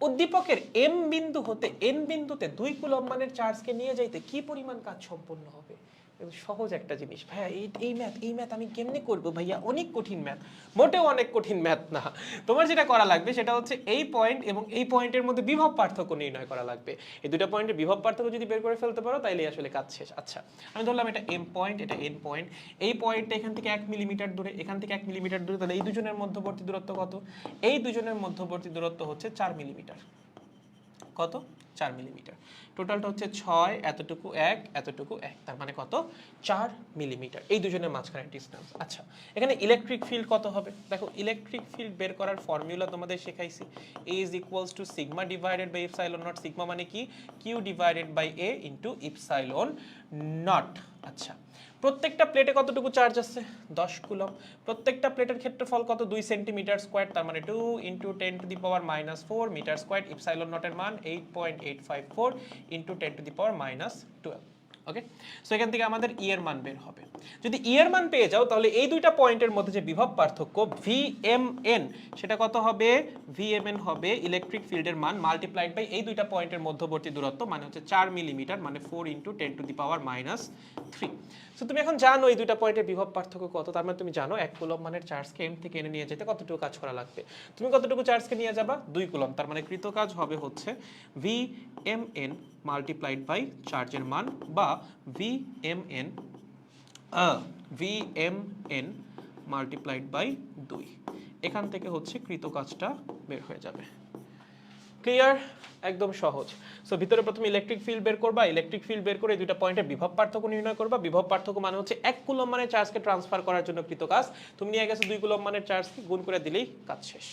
উদ্দীপকের এম বিন্দু হতে এন বিন্দুতে দুই কুলম্বানের চার্জকে নিয়ে যাইতে কি পরিমাণ কাজ সম্পন্ন হবে? সহজ একটা জিনিস। ভাইয়া, এই এই ম্যাথ এই ম্যাথ আমি কেমনে করব ভাইয়া? অনেক কঠিন ম্যাথ। মোটেও অনেক কঠিন ম্যাথ না। তোমার যেটা করা লাগবে সেটা হচ্ছে এই পয়েন্ট এবং এই পয়েন্টের মধ্যে বিভব পার্থক্য নির্ণয় করা লাগবে। এই দুটো পয়েন্টের বিভব পার্থক্য যদি বের করে ফেলতে পারো, তাইলে আসলে কাজ শেষ। আচ্ছা আমি ধরলাম এটা এম পয়েন্ট এটা এন পয়েন্ট এই পয়েন্টটা এখান থেকে এক মিলিমিটার দূরে, এখান থেকে এক মিলিমিটার দূরে, তাহলে এই দুজনের মধ্যবর্তী দূরত্ব কত? এই দুজনের মধ্যবর্তী দূরত্ব হচ্ছে চার মিলিমিটার কত? চার মিলিমিটার। টোটালটা হচ্ছে ছয়, এতটুকু এক এতটুকু এক। তার মানে কত? চার মিলিমিটার। এই দুজনের মাঝখানে ডিস্টেন্স আচ্ছা এখানে ইলেকট্রিক ফিল্ড কত হবে? দেখো ইলেকট্রিক ফিল্ড বের করার ফর্মুলা তোমাদের শেখাইছি। E is equals to sigma divided by epsilon nought sigma মানে কি? Q divided by A into epsilon nought আচ্ছা প্রত্যেকটা প্লেটে কতটুকু চার্জ আছে? দশ কুলম। প্রত্যেকটা প্লেটের ক্ষেত্রফল কত? দুই সেন্টিমিটার স্কোয়ার তার মানে two into ten to the power minus four metre square epsilon নটের মান eight point eight five four into ten to the power minus twelve okay so এখান থেকে আমাদের ই এর মান বের হবে। যদি ই এর মান পেয়ে যাও, তাহলে এই দুইটা পয়েন্টের মধ্যে যে বিভব পার্থক্য ভি এম এন সেটা কত হবে? ভি এম এন হবে ইলেকট্রিক ফিল্ডের মান মাল্টিপ্লাইড বাই এই দুইটা পয়েন্টের মধ্যবর্তী দূরত্ব মানে হচ্ছে চার মিলিমিটার মানে four into ten to the power minus three so তুমি এখন জানো এই দুইটা পয়েন্টের বিভব পার্থক্য কত। তার মানে তুমি জানো এক কুলম মানের চার্জকে এম থেকে এনে নিয়ে যেতে কতটুকু কাজ করা লাগবে। তুমি কতটুকু চার্জকে নিয়ে যাবা? দুই কুলম তার মানে কৃত কাজ হবে হচ্ছে V M N multiplied by চার্জের মান বা V M N V M N multiplied by দুই। এখান থেকে হচ্ছে কৃত কাজটা বের হয়ে যাবে। ক্লিয়ার একদম সহজ। সো ভিতরে প্রথমে ইলেকট্রিক ফিল্ড বের করবা ইলেকট্রিক ফিল্ড বের করে দুইটা পয়েন্টের বিভব পার্থক্য নির্ণয় করবা। বিভব পার্থক্য মানে হচ্ছে এক কুলম মানে চার্জকে ট্রান্সফার করার জন্য কৃত কাজ। তুমি নিয়ে গেছো দুই কুলম মানের চার্জকে গুণ করে দিলেই কাজ শেষ।